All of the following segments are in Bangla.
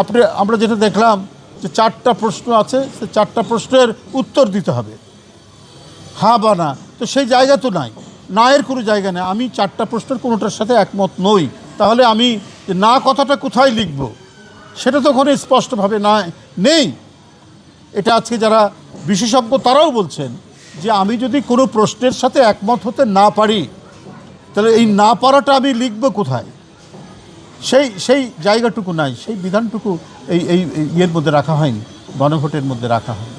আপনি, আমরা যেটা দেখলাম যে চারটা প্রশ্ন আছে সে চারটা প্রশ্নের উত্তর দিতে হবে। হ্যাঁ বা না, তো সেই জায়গা তো নাই। না এর কোনো জায়গা নেই। আমি চারটা প্রশ্নের কোনোটার সাথে একমত নই। তাহলে আমি না কথাটা কোথায় লিখব, সেটা তো ওখানে স্পষ্টভাবে না, নেই। এটা আজকে যারা বিশেষজ্ঞ তারাও বলছেন যে আমি যদি কোনো প্রশ্নের সাথে একমত হতে না পারি, তাহলে এই না পারাটা আমি লিখব কোথায়? সেই সেই জায়গাটুকু নাই, সেই বিধানটুকু এই এই ইয়ের মধ্যে রাখা হয়নি, গণভোটের মধ্যে রাখা হয়নি।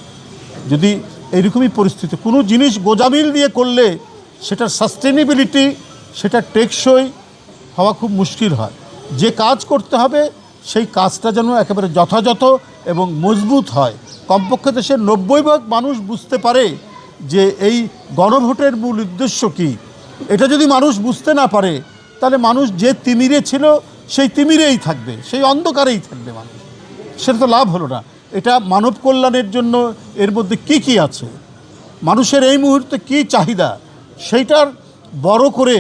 যদি এইরকমই পরিস্থিতি, কোনো জিনিস গোজামিল দিয়ে করলে সেটার সাস্টেনেবিলিটি সেটা টেকসই হওয়া খুব মুশকিল হয়। যে কাজ করতে হবে, সেই কাজটা যেন একেবারে যথাযথ এবং মজবুত হয়। কমপক্ষে দেশের নব্বই ভাগ মানুষ বুঝতে পারে যে এই গণভোটের মূল উদ্দেশ্য কী। এটা যদি মানুষ বুঝতে না পারে, তাহলে মানুষ যে তিমিরে ছিল সেই তিমিরেই থাকবে, সেই অন্ধকারেই থাকবে মানুষ। সেটা তো লাভ হলো না। এটা মানব কল্যাণের জন্য এর মধ্যে কি কি আছে? মানুষের এই মুহূর্তে কি চাহিদা? সেইটার বড় করে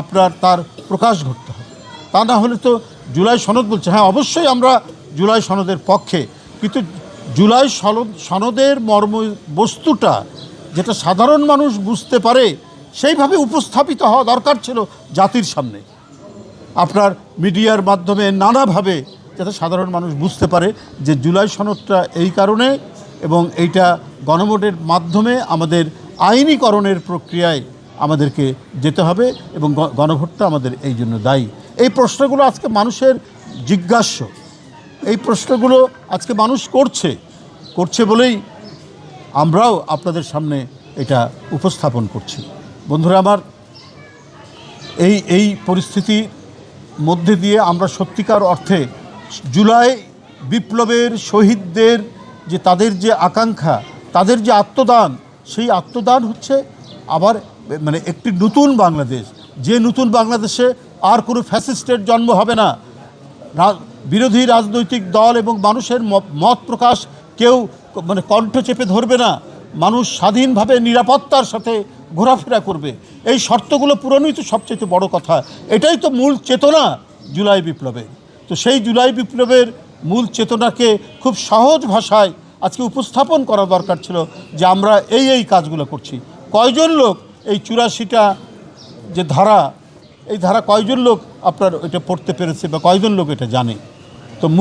আপনার তার প্রকাশ ঘটতে হবে। তা না হলে তো জুলাই সনদ বলছে। হ্যাঁ অবশ্যই আমরা জুলাই সনদের পক্ষে, কিন্তু জুলাই সনদ, সনদের মর্ম বস্তুটা যেটা সাধারণ মানুষ বুঝতে পারে, সেইভাবে উপস্থাপিত হওয়া দরকার ছিল জাতির সামনে। আপনার মিডিয়ার মাধ্যমে নানাভাবে যাতে সাধারণ মানুষ বুঝতে পারে যে জুলাই সনদটা এই কারণে এবং এইটা গণভোটের মাধ্যমে আমাদের আইনীকরণের প্রক্রিয়ায় আমাদেরকে যেতে হবে এবং গণভোটটা আমাদের এই জন্য দায়ী। এই প্রশ্নগুলো আজকে মানুষের জিজ্ঞাস্য। এই প্রশ্নগুলো আজকে মানুষ করছে। করছে বলেই আমরাও আপনাদের সামনে এটা উপস্থাপন করছি। বন্ধুরা আমার এই এই পরিস্থিতির মধ্যে দিয়ে আমরা সত্যিকার অর্থে জুলাই বিপ্লবের শহীদদের যে তাদের যে আকাঙ্ক্ষা, তাদের যে আত্মদান, সেই আত্মদান হচ্ছে আবার মানে একটি নতুন বাংলাদেশ। যে নতুন বাংলাদেশে আর কোনো ফ্যাসিস্টের জন্ম হবে না। বিরোধী রাজনৈতিক দল এবং মানুষের মত প্রকাশ কেউ মানে কণ্ঠ চেপে ধরবে না। মানুষ স্বাধীনভাবে নিরাপত্তার সাথে ঘোরাফেরা করবে। এই শর্তগুলো পূরণই তো সবচেয়ে বড় কথা। এটাই তো মূল চেতনা জুলাই বিপ্লবের। তো সেই জুলাই বিপ্লবের মূল চেতনাকে খুব সহজ ভাষায় আজকে উপস্থাপন করা দরকার ছিল যে আমরা এই এই কাজগুলো করছি। কয়জন লোক এই চুরাশিটা যে ধারা, এই ধারা কয়জন লোক আপনার এটা পড়তে পেরেছে বা কয়জন লোক এটা জানে? তো মূল